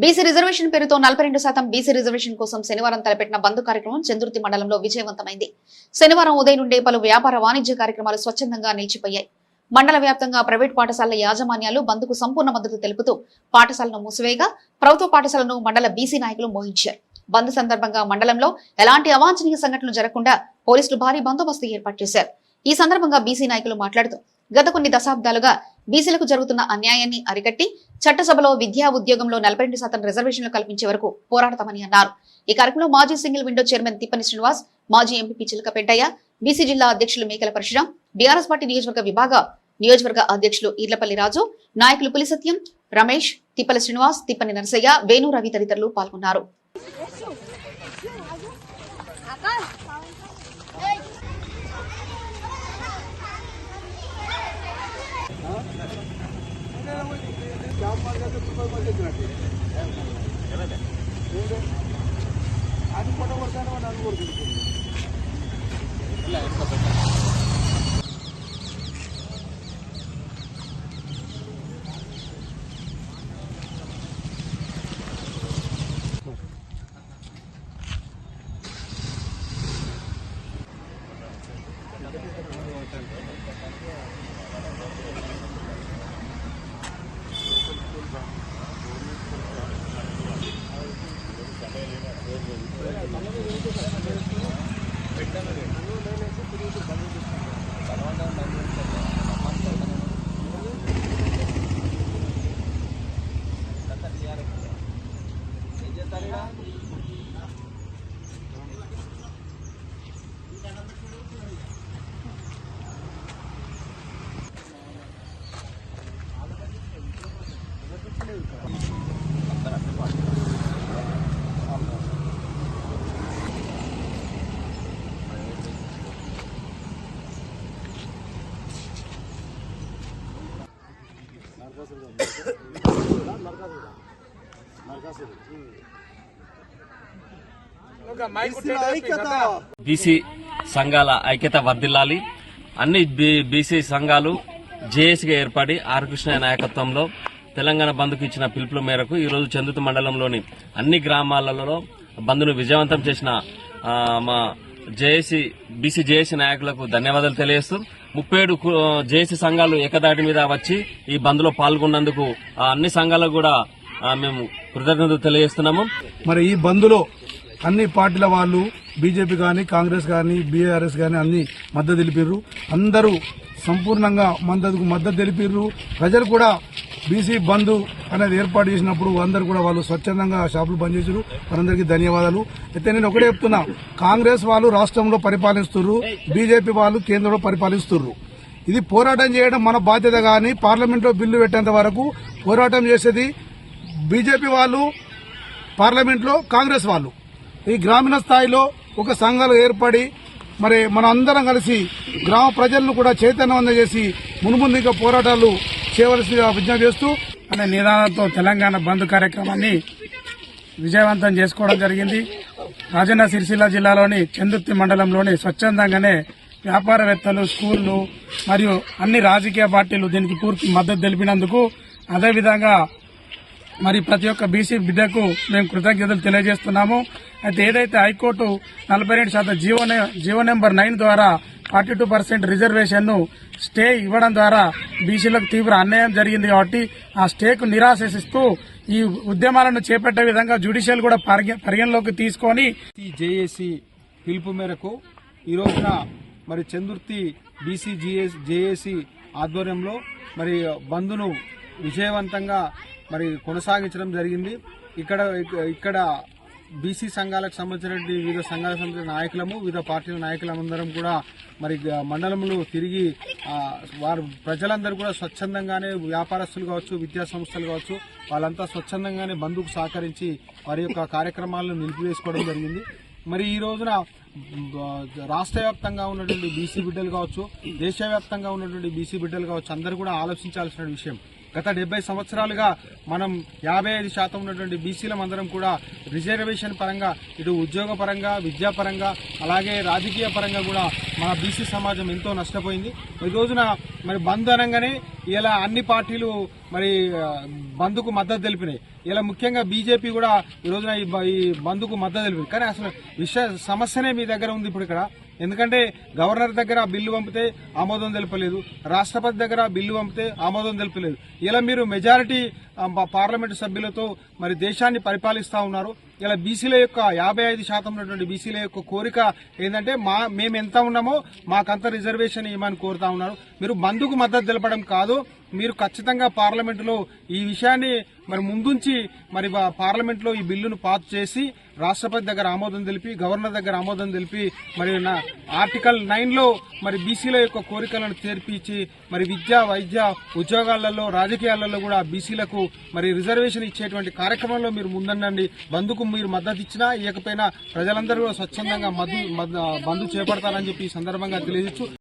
BC reservation పేరుతో నలభై రెండు శాతం బీసీ రిజర్వేషన్ కోసం శనివారం తలపెట్టిన బంద్ కార్యక్రమం చంద్రుతి మండలంలో విజయవంతమైంది. శనివారం ఉదయం నుండే పలు వ్యాపార వాణిజ్య కార్యక్రమాలు స్వచ్ఛందంగా నిలిచిపోయాయి. మండల వ్యాప్తంగా ప్రైవేట్ పాఠశాలల యాజమాన్యాలు బంద్కు సంపూర్ణ మద్దతు తెలుపుతూ పాఠశాలను మూసివేయగా ప్రభుత్వ పాఠశాలను మండల బీసీ నాయకులు మోహించారు. బంద్ సందర్భంగా మండలంలో ఎలాంటి అవాంఛనీయ సంఘటనలు జరగకుండా పోలీసులు భారీ బందోబస్తు ఏర్పాటు చేశారు. ఈ సందర్భంగా బీసీ నాయకులు మాట్లాడుతూ గత కొన్ని దశాబ్దాలుగా బీసీలకు జరుగుతున్న అన్యాయాన్ని అరికట్టి చట్టసభలో విద్యా ఉద్యోగంలో నలభై రెండు శాతం రిజర్వేషన్లు కల్పించే వరకు పోరాడతామని అన్నారు. ఈ కార్యక్రమంలో మాజీ single window chairman Tippani Srinivas మాజీ ఎంపీ చిలక పెంటయ్య బీసీ జిల్లా అధ్యక్షులు మేకల పరశురాం బీఆర్ఎస్ పార్టీ నియోజకవర్గ విభాగ నియోజకవర్గ అధ్యక్షులు ఈర్లపల్లి రాజు నాయకులు పులిసత్యం రమేష్ తిప్పల శ్రీనివాస్ తిప్పని నరసయ్య వేణు రవి తదితరులు పాల్గొన్నారు. അത് കൊണ്ട കൊടുക്കാനോ അത് കൊടുത്തിരിക്കുന്നു അല്ലേ బీసీ సంఘాల ఐక్యత వర్ధిల్లాలి. అన్ని బీ- బీసీ సంఘాలు జేఏసీగా ఏర్పడి ఆర్ కృష్ణ నాయకత్వంలో తెలంగాణ బంద్కు ఇచ్చిన పిలుపుల మేరకు ఈ చందుత చందుతు మండలంలోని అన్ని గ్రామాలలో బంద్ను విజయవంతం చేసిన మా జేఏసీ బీసీ జేఏసీ నాయకులకు ధన్యవాదాలు తెలియజేస్తూ ముప్పై ఏడు జేఏసీ సంఘాలు ఏకదాటి మీద వచ్చి ఈ బంద్లో పాల్గొన్నందుకు ఆ అన్ని సంఘాలకు కూడా మేము కృతజ్ఞతలు తెలియజేస్తున్నాము. మరి ఈ బంద్లో అన్ని పార్టీల వాళ్ళు బీజేపీ కానీ కాంగ్రెస్ కానీ బీఆర్ఎస్ కానీ అన్ని మద్దతు తెలిపారు అందరూ సంపూర్ణంగా మద్దతుకు మద్దతు తెలిపిర్రు. ప్రజలు కూడా బీసీ బంధు అనేది ఏర్పాటు చేసినప్పుడు అందరు కూడా వాళ్ళు స్వచ్ఛందంగా షాపులు బంద్ చేసారు వారందరికీ ధన్యవాదాలు. అయితే నేను ఒకటే చెప్తున్నా. కాంగ్రెస్ వాళ్ళు రాష్ట్రంలో పరిపాలిస్తున్నారు బీజేపీ వాళ్ళు కేంద్రంలో పరిపాలిస్తున్నారు ఇది పోరాటం చేయడం మన బాధ్యత కానీ పార్లమెంట్లో బిల్లు పెట్టేంత వరకు పోరాటం చేసేది బీజేపీ వాళ్ళు పార్లమెంట్లో కాంగ్రెస్ వాళ్ళు. ఈ గ్రామీణ స్థాయిలో ఒక సంఘాలు ఏర్పడి మరి మన అందరం కలిసి గ్రామ ప్రజలను కూడా చైతన్యవంతం చేసి మునుముందు ఇంకా పోరాటాలు చేయవలసిందిగా విజ్ఞప్తి చేస్తూ అనే నినాదంతో తెలంగాణ బంద్ కార్యక్రమాన్ని విజయవంతం చేసుకోవడం జరిగింది. రాజన్న సిరిసిల్ల జిల్లాలోని చందుర్తి మండలంలోని స్వచ్ఛందంగానే వ్యాపారవేత్తలు స్కూళ్ళు మరియు అన్ని రాజకీయ పార్టీలు దీనికి పూర్తి మద్దతు తెలిపినందుకు అదేవిధంగా మరి ప్రతి ఒక్క బీసీ బిడ్డకు మేము కృతజ్ఞతలు తెలియజేస్తున్నాము. అయితే ఏదైతే హైకోర్టు నలభై రెండు శాతం జీవో నె- జీవో నెంబర్ నైన్ ద్వారా ఫార్టీ టూ పర్సెంట్ రిజర్వేషన్ను స్టే ఇవ్వడం ద్వారా బీసీలకు తీవ్ర అన్యాయం జరిగింది కాబట్టి ఆ స్టేకు నిరాశిస్తూ ఈ ఉద్యమాలను చేపట్టే విధంగా జ్యుడిషియల్ కూడా పరిగణలోకి తీసుకొని జేఏసీ పిలుపు మేరకు ఈ రోజున మరి చందుర్తి బీసీ జేఏసీ ఆధ్వర్యంలో మరి బంద్ను విజయవంతంగా మరి కొనసాగించడం జరిగింది. ఇక్కడ ఇక్కడ బీసీ సంఘాలకు సంబంధించినటువంటి వివిధ సంఘాలకు సంబంధించిన నాయకులము వివిధ పార్టీల నాయకులందరం కూడా మరి మండలంలో తిరిగి వారు ప్రజలందరూ కూడా స్వచ్ఛందంగానే వ్యాపారస్తులు కావచ్చు విద్యా సంస్థలు కావచ్చు వాళ్ళంతా స్వచ్ఛందంగానే బంధుకు సహకరించి వారి యొక్క కార్యక్రమాలను నిలిపివేసుకోవడం జరిగింది. మరి ఈ రోజున రాష్ట్ర వ్యాప్తంగా ఉన్నటువంటి బీసీ బిడ్డలు కావచ్చు దేశవ్యాప్తంగా ఉన్నటువంటి బీసీ బిడ్డలు కావచ్చు అందరూ కూడా ఆలోచించాల్సిన విషయం. గత డెబ్బై సంవత్సరాలుగా మనం యాభై ఐదు శాతం ఉన్నటువంటి బీసీలం అందరం కూడా రిజర్వేషన్ పరంగా ఇటు ఉద్యోగ పరంగా విద్యాపరంగా అలాగే రాజకీయ పరంగా కూడా మన బీసీ సమాజం ఎంతో నష్టపోయింది. ఈ రోజున మరి బంద్ అనగానే ఇలా అన్ని పార్టీలు మరి బంద్కు మద్దతు తెలిపినాయి. ఇలా ముఖ్యంగా బీజేపీ కూడా ఈ రోజున ఈ ఈ బంద్కు మద్దతు తెలిపింది. కానీ అసలు విషయ సమస్యనే మీ దగ్గర ఉంది ఇప్పుడు ఇక్కడ. ఎందుకంటే గవర్నర్ దగ్గర బిల్లు పంపితే ఆమోదం తెలపలేదు. రాష్ట్రపతి దగ్గర బిల్లు పంపితే ఆమోదం తెలపలేదు. ఇలా మీరు మెజారిటీ పార్లమెంటు సభ్యులతో మరి దేశాన్ని పరిపాలిస్తూ ఉన్నారు. ఇలా బీసీల యొక్క యాభై ఐదు శాతం ఉన్నటువంటి బీసీల యొక్క కోరిక ఏంటంటే మా మేము ఎంత ఉన్నామో మాకంత రిజర్వేషన్ ఇవ్వమని కోరుతా ఉన్నారు. మీరు బంధుకు మద్దతు తెలపడం కాదు. మీరు ఖచ్చితంగా పార్లమెంటులో ఈ విషయాన్ని మరి ముందుంచి మరి పార్లమెంట్లో ఈ బిల్లును పాస్ చేసి రాష్ట్రపతి దగ్గర ఆమోదం తెలిపి గవర్నర్ దగ్గర ఆమోదం తెలిపి మరి నా ఆర్టికల్ నైన్లో మరి బీసీల యొక్క కోరికలను తీర్పిచ్చి మరి విద్య వైద్య ఉద్యోగాలలో రాజకీయాలలో కూడా బీసీలకు మరి రిజర్వేషన్ ఇచ్చేటువంటి కార్యక్రమంలో మీరు ముందండి బంధుకు మీరు మద్దతు ఇచ్చినా ఇవ్వకపోయినా ప్రజలందరూ కూడా స్వచ్ఛందంగా మద్దు బంధు చేపడతారని చెప్పి ఈ సందర్భంగా తెలియజేచ్చు